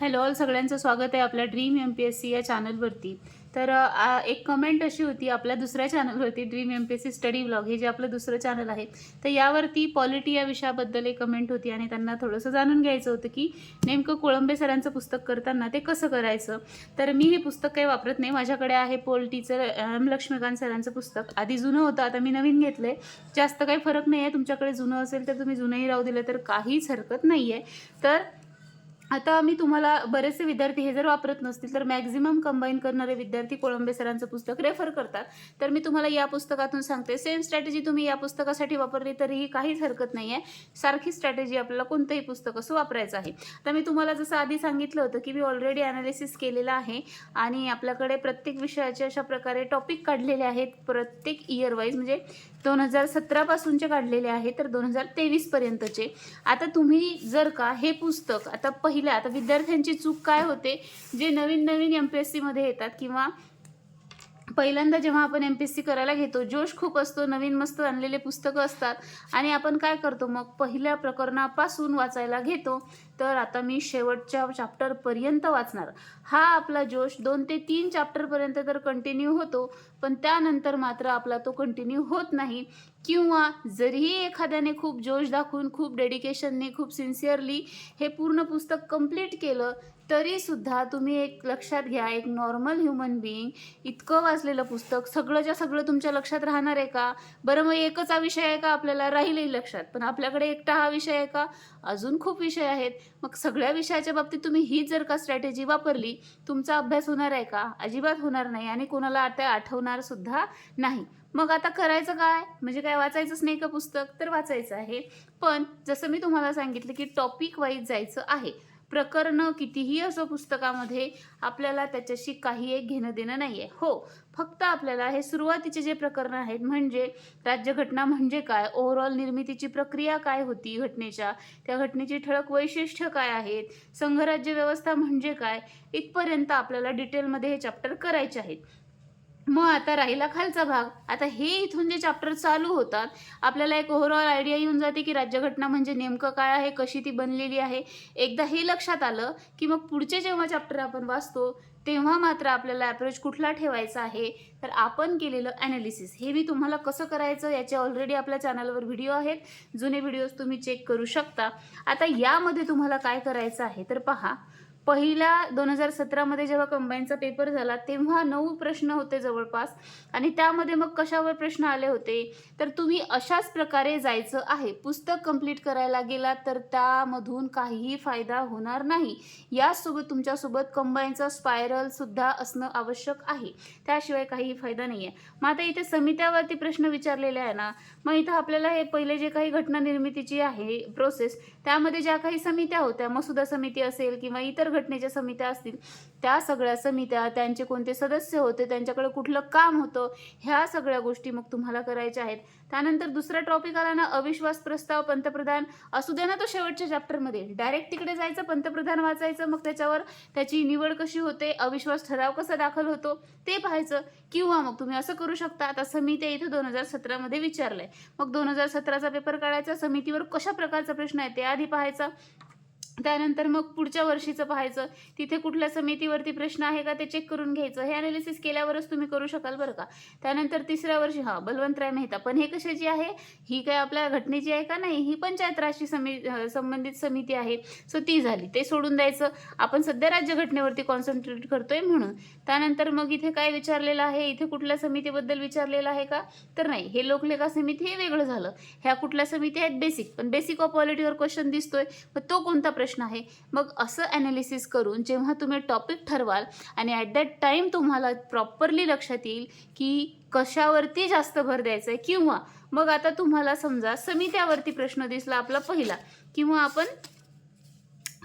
Hello all सगळ्यांचं स्वागत आहे आपल्या dream M P S C या चॅनलवरती तर एक कमेंट अशी होती आपल्या दुसऱ्या चॅनलवरती dream M P S C study blog हे जे आपलं दुसरं चॅनल आहे तर यावरती पॉलिटी या विषयाबद्दल एक कमेंट होती आणि त्यांना थोडंसं जाणून घ्यायचं होतं की नेमकं कोळंबे सरांचं पुस्तक करताना ते कसं करायचं? तर मी हे पुस्तक काही वापरत नाही. माझ्याकडे आहे पोल्टीचं एम लक्ष्मीकांत सरांचं पुस्तक. आधी जुनं होतं आता मी नवीन घेतलं आहे जास्त काही फरक नाही आहे तुमच्याकडे जुनं असेल तर तुम्ही जुनंही राहू दिलं तर काहीच हरकत नाही आहे तर आता मी तुम्हाला बरेचसे विद्यार्थी हे जर वापरत नसतील तर मॅक्झिमम कंबाईन करणारे विद्यार्थी कोळंबे सरांचं पुस्तक रेफर करतात. तर मी तुम्हाला या पुस्तकातून सांगते सेम स्ट्रॅटेजी तुम्ही या पुस्तकासाठी वापरली तरीही काहीच हरकत नाही आहे सारखी स्ट्रॅटेजी आपल्याला कोणतंही पुस्तक असं वापरायचं आहे. तर मी तुम्हाला जसं आधी सांगितलं होतं की मी ऑलरेडी ॲनालिसिस केलेलं आहे आणि आपल्याकडे प्रत्येक विषयाचे अशा प्रकारे टॉपिक काढलेले आहेत प्रत्येक इयरवाईज म्हणजे दोन हजार सतरापासूनचे काढलेले आहे तर दोन हजार तेवीसपर्यंतचे आता तुम्ही जर का हे पुस्तक आता पहिल्या आता विद्यार्थ्यांची चूक काय होते? जे नवीन नवीन एम पी एस सीमध्ये येतात किंवा पहिल्यांदा जेव्हा आपण एम पी एस सी करायला घेतो जोश खूप असतो नवीन मस्त आणलेले पुस्तकं असतात. आणि आपण काय करतो? मग पहिल्या प्रकरणापासून वाचायला घेतो. तर आता मी शेवटच्या चॅप्टरपर्यंत वाचणार. हा आपला जोश दोन ते तीन चॅप्टरपर्यंत तर कंटिन्यू होतो पण त्यानंतर मात्र आपला तो कंटिन्यू होत नाही. किंवा जरीही एखाद्याने खूप जोश दाखवून खूप डेडिकेशनने खूप सिन्सिअरली हे पूर्ण पुस्तक कंप्लीट केलं तरीसुद्धा तुम्ही एक लक्षात घ्या एक नॉर्मल ह्युमन बिईंग इतकं वाचलेलं पुस्तक सगळंच्या सगळं तुमच्या लक्षात राहणार आहे का? बरं मग एकच हा विषय आहे का आपल्याला? राहीलही लक्षात. पण आपल्याकडे एकटा हा विषय आहे का? अजून खूप विषय आहेत. मग सगळ्या विषयाच्या बाबतीत तुम्ही ही जर का स्ट्रॅटेजी वापरली तुमचा अभ्यास होणार आहे का? अजिबात होणार नाही आणि कोणाला आता आठवणार सुद्धा नाही. मग आता करायचं काय? म्हणजे काय वाचायचंच नाही का पुस्तक? तर वाचायचं आहे. पण जसं मी तुम्हाला सांगितलं की टॉपिक वाईज जायचं आहे. प्रकरणं कितीही असो पुस्तकामध्ये आपल्याला त्याच्याशी काही एक घेणं देणं नाही आहे हो फक्त आपल्याला हे सुरुवातीचे जे प्रकरणं आहेत म्हणजे राज्यघटना म्हणजे काय ओव्हरऑल निर्मितीची प्रक्रिया काय होती घटनेच्या त्या घटनेची ठळक वैशिष्ट्य काय आहेत संघराज्य व्यवस्था म्हणजे काय इथपर्यंत आपल्याला डिटेलमध्ये हे चॅप्टर करायचे आहेत. मग आता राहिला खालचा भाग. आता हे इथून जे चॅप्टर चालू होतात आपल्याला एक ओव्हरऑल आयडिया येऊन जाते की राज्यघटना म्हणजे नेमकं काय आहे कशी ती बनलेली आहे. एकदा हे लक्षात आलं की मग पुढचे जेव्हा चॅप्टर आपण वाचतो तेव्हा मात्र आपल्याला अप्रोच कुठला ठेवायचा आहे? तर आपण केलेलं ॲनालिसिस हे मी तुम्हाला कसं करायचं याचे ऑलरेडी आपल्या चॅनलवर व्हिडिओ आहेत. जुने व्हिडिओज तुम्ही चेक करू शकता. आता यामध्ये तुम्हाला काय करायचं आहे? तर पहा पहिला दोन हजार सतरामध्ये जेव्हा कंबाईनचा पेपर झाला तेव्हा नऊ प्रश्न होते जवळपास. आणि त्यामध्ये मग कशावर प्रश्न आले होते? तर तुम्ही अशाच प्रकारे जायचं आहे. पुस्तक कंप्लीट करायला गेलात तर त्यामधून काहीही फायदा होणार नाही. याचसोबत तुमच्यासोबत कंबाईनचा स्पायरलसुद्धा असणं आवश्यक आहे. त्याशिवाय काहीही फायदा नाही आहे मग आता इथे समित्यावरती प्रश्न विचारलेले आहे ना मग इथं आपल्याला हे पहिले जे काही घटना निर्मितीची आहे प्रोसेस त्यामध्ये ज्या काही समित्या होत्या मसुदा समिती असेल किंवा इतर घटनेच्या समित्या असतील त्या सगळ्या समित्या त्यांचे कोणते सदस्य होते त्यांच्याकडे कुठलं काम होतं ह्या सगळ्या गोष्टी मग तुम्हाला करायच्या आहेत. त्यानंतर दुसरा टॉपिक आला ना अविश्वास प्रस्ताव पंतप्रधान. असू दे ना तो शेवटच्या चॅप्टरमध्ये डायरेक्ट तिकडे जायचं पंतप्रधान वाचायचं मग त्याच्यावर त्याची निवड कशी होते अविश्वास ठराव कसा दाखल होतो ते पाहायचं. किंवा मग तुम्ही असं करू शकता आता समित्या इथं दोन हजार सतरामध्ये विचारलंय. मग दोन हजार सतराचा पेपर काढायचा समितीवर कशा प्रकारचा प्रश्न आहे ते आधी पाहायचा. त्यानंतर मग पुढच्या वर्षीचं पाहायचं. तिथे कुठल्या समितीवरती प्रश्न आहे का ते चेक करून घ्यायचं. हे अनालिसिस केल्यावरच तुम्ही करू शकाल बरं का. त्यानंतर तिसऱ्या वर्षी हां बलवंतराय मेहता. पण हे कशाची आहे? ही काय आपल्या घटनेची आहे का नाही? ही पंचायत राशी समी संबंधित समिती आहे. सो ती झाली. ते सोडून द्यायचं. आपण सध्या राज्यघटनेवरती कॉन्सन्ट्रेट करतोय म्हणून. त्यानंतर मग इथे काय विचारलेलं आहे? इथे कुठल्या समितीबद्दल विचारलेलं आहे का? तर नाही. हे लोकलेखा समिती हे वेगळं झालं. ह्या कुठल्या समिती आहेत? बेसिक पण बेसिक ऑफ पॉलिटीवर क्वेश्चन दिसतोय. मग तो कोणता प्रश्न आहे. मग असं ॲनालिसिस करून जेव्हा तुम्ही टॉपिक ठरवाल आणि ॲट दॅट टाईम तुम्हाला प्रॉपरली लक्षात येईल की कशावरती जास्त भर द्यायचा आहे किंवा मग आता तुम्हाला समजा समित्यावरती प्रश्न दिसला आपला पहिला किंवा आपण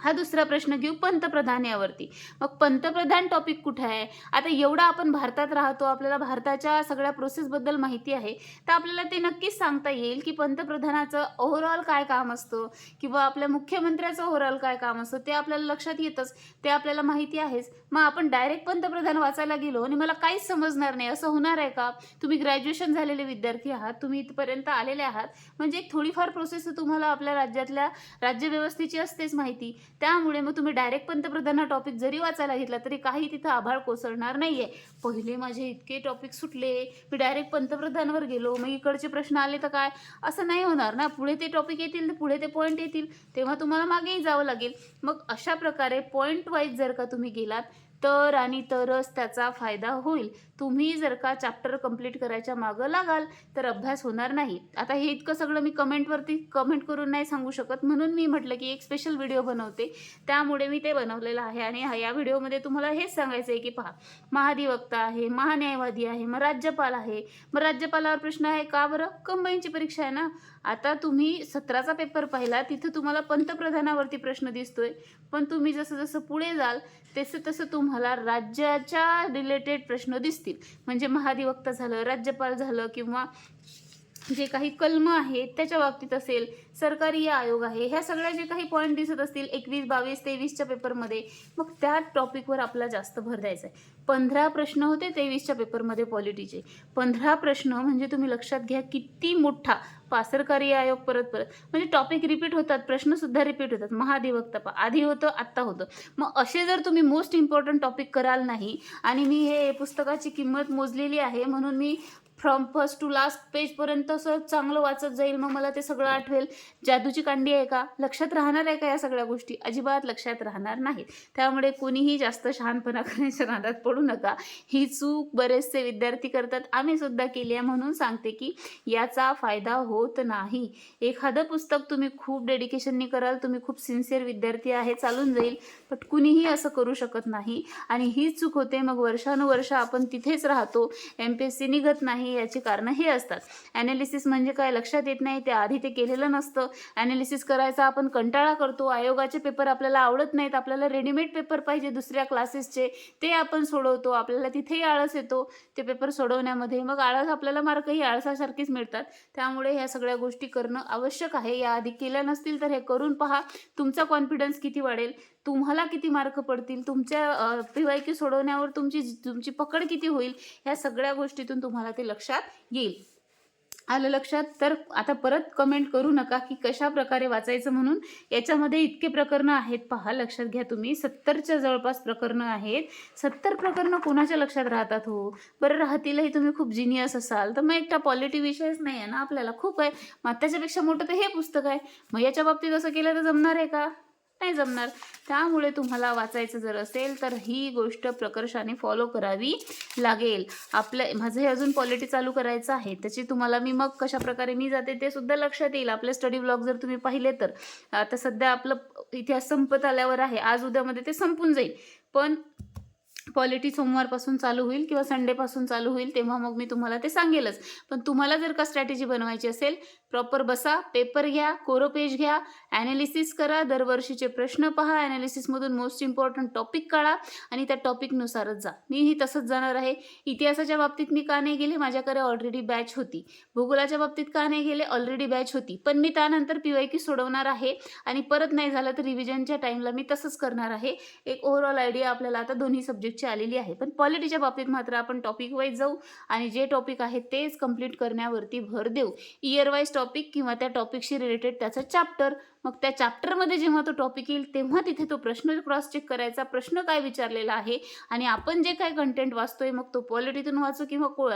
हा दुसरा प्रश्न घेऊ पंतप्रधान यावरती. मग पंतप्रधान टॉपिक कुठं आहे? आता एवढा आपण भारतात राहतो आपल्याला भारताच्या सगळ्या प्रोसेसबद्दल माहिती आहे. तर आपल्याला ते नक्कीच सांगता येईल की पंतप्रधानाचं ओव्हरऑल काय काम असतं किंवा आपल्या मुख्यमंत्र्याचं ओव्हरऑल काय काम असतं ते आपल्याला लक्षात येतच ते आपल्याला माहिती आहेच. मग आपण डायरेक्ट पंतप्रधान वाचायला गेलो आणि मला काहीच समजणार नाही असं होणार आहे का? तुम्ही ग्रॅज्युएशन झालेले विद्यार्थी आहात तुम्ही इथपर्यंत आलेले आहात. म्हणजे एक थोडीफार प्रोसेस तुम्हाला आपल्या राज्यातल्या राज्यव्यवस्थेची असतेच माहिती. त्यामुळे मग तुम्ही डायरेक्ट पंतप्रधान हा टॉपिक जरी वाचायला घेतला तरी काही तिथं आभाळ कोसळणार नाही आहे पहिले माझे इतके टॉपिक सुटले मी डायरेक्ट पंतप्रधानवर गेलो मग इकडचे प्रश्न आले तर काय? असं नाही होणार ना. पुढे ते टॉपिक येतील पुढे ते पॉईंट येतील. तेव्हा तुम्हाला मागेही जावं लागेल. मग अशा प्रकारे पॉईंट वाईज जर का तुम्ही गेलात तर आणि तरच त्याचा फायदा होईल. तुम्ही जर का चॅप्टर कंप्लीट करायच्या मागं लागाल तर अभ्यास होणार नाही. आता हे इतकं सगळं मी कमेंटवरती कमेंट करून नाही सांगू शकत. म्हणून मी म्हटलं की एक स्पेशल व्हिडिओ बनवते. त्यामुळे मी ते बनवलेलं आहे आणि हा- या व्हिडिओमध्ये तुम्हाला हेच सांगायचं आहे की पहा महाधिवक्ता आहे महान्यायवादी आहे मग राज्यपाल आहे. मग राज्यपालावर प्रश्न आहे का बरं? कंबाईनची परीक्षा आहे ना? आता तुम्ही सतराचा पेपर पाहिला तिथं तुम्हाला पंतप्रधानावरती प्रश्न दिसतोय. पण तुम्ही जसं जसं पुढे जाल तसं तसं तुम तुम्हाला राज्याच्या रिलेटेड प्रश्न दिसतील. म्हणजे महाधिवक्ता झालं राज्यपाल झालं किंवा जे काही कलम आहेत त्याच्या बाबतीत असेल सरकारी आयोग आहे ह्या सगळ्या जे काही पॉईंट दिसत असतील एकवीस बावीस तेवीसच्या पेपरमध्ये मग त्या टॉपिकवर आपला जास्त भर द्यायचा आहे. पंधरा प्रश्न होते तेवीसच्या पेपरमध्ये पॉलिटीचे पंधरा प्रश्न म्हणजे तुम्ही लक्षात घ्या किती मोठा पासरकारी आयोग परत परत. म्हणजे टॉपिक रिपीट होतात प्रश्नसुद्धा रिपीट होतात. महाधिवक्ता पा आधी होतं आत्ता होतं. मग असे जर तुम्ही मोस्ट इम्पॉर्टंट टॉपिक कराल नाही आणि मी हे पुस्तकाची किंमत मोजलेली आहे म्हणून मी फ्रॉम फर्स्ट टू लास्ट पेजपर्यंत असं चांगलं वाचत जाईल मग मला ते सगळं आठवेल. जादूची कांडी आहे का? लक्षात राहणार आहे का या सगळ्या गोष्टी? अजिबात लक्षात राहणार नाहीत. त्यामुळे कोणीही जास्त शहाणपणा करण्याच्या नादात पडू नका. ही चूक बरेचसे विद्यार्थी करतात. आम्ही सुद्धा केली आहे म्हणून सांगते की याचा फायदा हो होत नाही. एखादं पुस्तक तुम्ही खूप डेडिकेशनने कराल तुम्ही खूप सिन्सिअर विद्यार्थी आहे चालून जाईल पण कुणीही असं करू शकत नाही. आणि ही चूक होते मग वर्षानुवर्ष आपण तिथेच राहतो एम पी एस सी निघत नाही याची कारणं हे असतात. ॲनालिसिस म्हणजे काय? लक्षात येत नाही ते आधी ते केलेलं नसतं. ॲनालिसिस करायचा आपण कंटाळा करतो आयोगाचे पेपर आपल्याला आवडत नाहीत आपल्याला रेडीमेड पेपर पाहिजे दुसऱ्या क्लासेसचे ते आपण सोडवतो आपल्याला तिथेही आळस येतो ते पेपर सोडवण्यामध्ये. मग आळस आपल्याला मार्कही आळसासारखीच मिळतात. त्यामुळे ह्या सगळ्या गोष्टी करणं आवश्यक आहे. या आधी केल्या नसतील तर हे करून पहा. तुमचा कॉन्फिडन्स किती वाढेल? तुम्हाला किती मार्क पडतील? तुमच्या पी वाय क्यू सोडवण्यावर तुमची तुमची पकड किती होईल? ह्या सगळ्या गोष्टीतून तुम्हाला ते लक्षात येईल. आलं लक्षात? तर आता परत कमेंट करू नका की कशा प्रकारे वाचायचं म्हणून. याच्यामध्ये इतके प्रकरणं आहेत पहा लक्षात घ्या तुम्ही. सत्तरच्या जवळपास प्रकरणं आहेत. सत्तर प्रकरणं कोणाच्या लक्षात राहतात हो? बरं राहतीलही तुम्ही खूप जिनियस असाल. तर मग एकटा पॉलिटी विषयच नाही आहे ना आपल्याला. खूप आहे. मग त्याच्यापेक्षा मोठं तर हे पुस्तक आहे. मग याच्या बाबतीत असं केलं तर जमणार आहे का? नाही जमणार. त्यामुळे तुम्हाला वाचायचं जर असेल तर ही गोष्ट प्रकर्षाने फॉलो करावी लागेल. आपल्या माझं हे अजून पॉलिटी चालू करायचं आहे. त्याची तुम्हाला मी मग कशा प्रकारे मी जाते ते सुद्धा लक्षात येईल. आपले स्टडी ब्लॉग जर तुम्ही पाहिले तर. आता सध्या आपलं इतिहास संपत आल्यावर आहे. आज उद्यामध्ये ते संपून जाईल. पण पॉलिटी सोमवारपासून चालू होईल किंवा संडेपासून चालू होईल तेव्हा मग मी तुम्हाला ते सांगेलच. पण तुम्हाला जर का स्ट्रॅटेजी बनवायची असेल प्रॉपर बसा पेपर घ्या कोरो पेज घ्या ॲनालिसिस करा दरवर्षीचे प्रश्न पहा ॲनालिसिसमधून मोस्ट इम्पॉर्टंट टॉपिक काढा आणि त्या टॉपिकनुसारच जा. मीही तसंच जाणार आहे. इतिहासाच्या बाबतीत मी का नाही गेले? माझ्याकडे ऑलरेडी बॅच होती. भूगोलाच्या बाबतीत का नाही गेले? ऑलरेडी बॅच होती. पण मी त्यानंतर पी वाय की सोडवणार आहे आणि परत नाही झालं तर रिव्हिजनच्या टाईमला मी तसंच करणार आहे. एक ओव्हरऑल आयडिया आपल्याला आता दोन्ही सब्जेक्टची आलेली आहे. पण पॉलिटीच्या बाबतीत मात्र आपण टॉपिक वाईज जाऊ आणि जे टॉपिक आहे तेच कंप्लीट करण्यावरती भर देऊ. इयर वाईज टॉपिक किंवा त्या टॉपिकशी रिलेटेड त्याचा चॅप्टर मग त्या चॅप्टरमध्ये जेव्हा तो टॉपिक येईल तेव्हा तिथे तो प्रश्न क्रॉस चेक करायचा प्रश्न काय विचारलेला आहे आणि आपण जे काय कंटेंट वाचतोय मग तो पॉलिटीतून वाचू किंवा को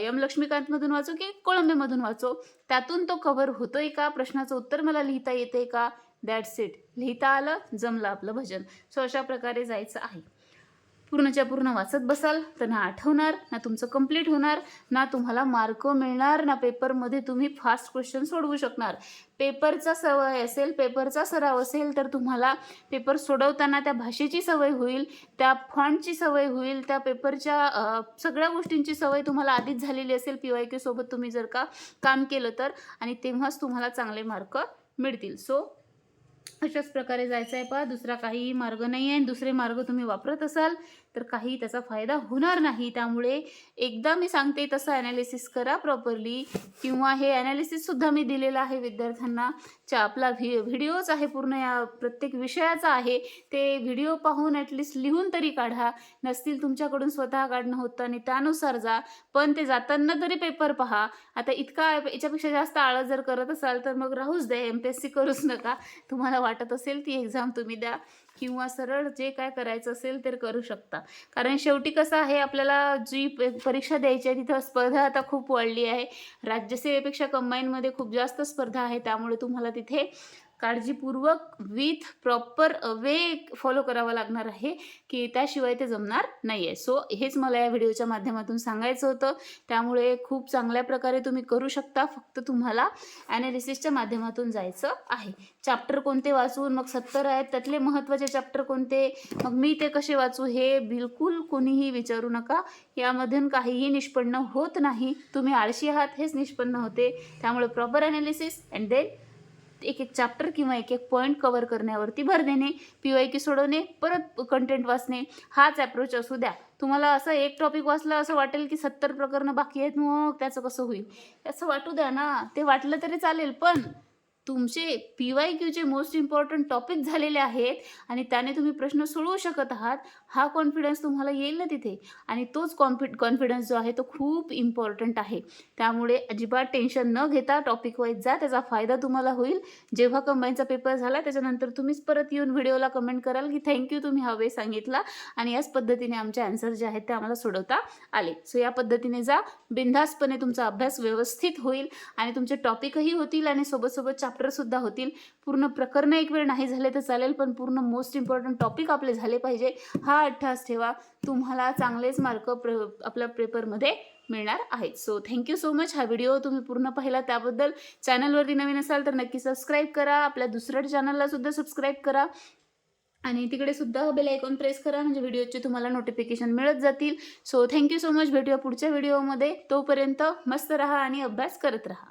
यम लक्ष्मीकांतमधून वाचू की कोळंबेमधून वाचो त्यातून तो कव्हर होतोय का? प्रश्नाचं उत्तर मला लिहिता येते का? दॅट्स इट लिहिता आलं जमलं आपलं भजन. सो अशा प्रकारे जायचं आहे. पूर्णच्या पूर्ण वाचत बसाल तर ना आठवणार ना तुमचं कंप्लीट होणार ना तुम्हाला मार्क मिळणार ना पेपरमध्ये तुम्ही फास्ट क्वेश्चन सोडवू शकणार. पेपरचा सवय असेल पेपरचा सराव असेल तर तुम्हाला पेपर सोडवताना त्या भाषेची सवय होईल त्या फॉन्टची सवय होईल त्या पेपरच्या सगळ्या गोष्टींची सवय तुम्हाला आधीच झालेली असेल पी वाय सोबत तुम्ही जर का काम केलं तर आणि तेव्हाच तुम्हाला चांगले मार्क मिळतील. सो अशाच प्रकारे जायचं आहे पहा दुसरा काहीही मार्ग नाही आहे दुसरे मार्ग तुम्ही वापरत असाल तर काही त्याचा फायदा होणार नाही. त्यामुळे एकदा मी सांगते तसं ॲनालिसिस करा प्रॉपरली किंवा हे ॲनालिसिससुद्धा मी दिलेलं आहे विद्यार्थ्यांना. च्या आपला व्हि व्हिडिओच आहे पूर्ण या प्रत्येक विषयाचा आहे. ते व्हिडिओ पाहून ॲटलिस्ट लिहून तरी काढा. नसतील तुमच्याकडून स्वतः काढणं होतं आणि त्यानुसार जा. पण ते जाताना तरी पेपर पहा. आता इतका याच्यापेक्षा जास्त आळस जर करत असाल तर मग राहूच द्या एम पी एस सी करूच नका. तुम्हाला वाटत असेल ती एक्झाम तुम्ही द्या. किंवा सरळ जे काय करायचं असेल तर करू शकता. कारण शेवटी कसं आहे आपल्याला जी परीक्षा द्यायची आहे तिथं स्पर्धा आता खूप वाढली आहे. राज्यसेवेपेक्षा कंबाईनमध्ये खूप जास्त स्पर्धा आहे त्यामुळे तुम्हाला तिथे काळजीपूर्वक विथ प्रॉपर वे फॉलो करावा लागणार आहे की त्याशिवाय ते जमणार नाही आहे सो हेच मला या व्हिडिओच्या माध्यमातून सांगायचं होतं. त्यामुळे खूप चांगल्या प्रकारे तुम्ही करू शकता फक्त तुम्हाला ॲनालिसिसच्या माध्यमातून जायचं आहे. चॅप्टर कोणते वाचून मग सत्तर आहेत त्यातले महत्त्वाचे चॅप्टर कोणते मग मी ते कसे वाचू हे बिलकुल कोणीही विचारू नका. यामधून काहीही निष्पन्न होत नाही. तुम्ही आळशी आहात हेच निष्पन्न होते. त्यामुळे प्रॉपर ॲनालिसिस अँड देन एक एक चॅप्टर किंवा एक एक पॉईंट कवर करण्यावरती भर देणे पी वाय की सोडवणे परत कंटेंट वाचणे हाच ॲप्रोच असू द्या. तुम्हाला असं एक टॉपिक वाचलं असं वाटेल की सत्तर प्रकरणं बाकी आहेत मग त्याचं कसं होईल? असं वाटू द्या ना. ते वाटलं तरी चालेल पण तुमचे पी वाय क्यूचे मोस्ट इम्पॉर्टंट टॉपिक झालेले आहेत आणि त्याने तुम्ही प्रश्न सोडवू शकत आहात. हा कॉन्फिडन्स तुम्हाला येईल ना तिथे. आणि तोच कॉन्फि कॉन्फिडन्स जो आहे तो खूप इम्पॉर्टंट आहे. त्यामुळे अजिबात टेन्शन न घेता टॉपिक वाईज जा त्याचा फायदा तुम्हाला होईल. जेव्हा कंबाईनचा पेपर झाला त्याच्यानंतर तुम्हीच परत येऊन व्हिडिओला कमेंट कराल की थँक्यू तुम्ही हा वे सांगितला आणि याच पद्धतीने आमचे आन्सर जे आहेत ते आम्हाला सोडवता आले. सो या पद्धतीने जा. बिनधास्तपणे तुमचा अभ्यास व्यवस्थित होईल आणि तुमचे टॉपिकही होतील आणि सोबत सोबत चॅप्टरसुद्धा होतील. पूर्ण प्रकरण एक वेळ नाही झाले तर चालेल पण पूर्ण मोस्ट इम्पॉर्टंट टॉपिक आपले झाले पाहिजे. हा अठ्ठास ठेवा. तुम्हाला चांगलेच मार्क प्र आपल्या पेपरमध्ये मिळणार आहेत. So thank you so much हा व्हिडिओ तुम्ही पूर्ण पाहिला त्याबद्दल. चॅनलवरती नवीन असाल तर नक्की सबस्क्राईब करा. आपल्या दुसऱ्या चॅनलला सुद्धा सबस्क्राईब करा. आणि तिकडे सुद्धा बेल आयकॉन प्रेस करा म्हणजे व्हिडिओचे तुम्हाला नोटिफिकेशन मिळत जातील. सो थँक्यू सो मच भेटूया पुढच्या व्हिडिओमध्ये तोपर्यंत मस्त राहा आणि अभ्यास करत राहा.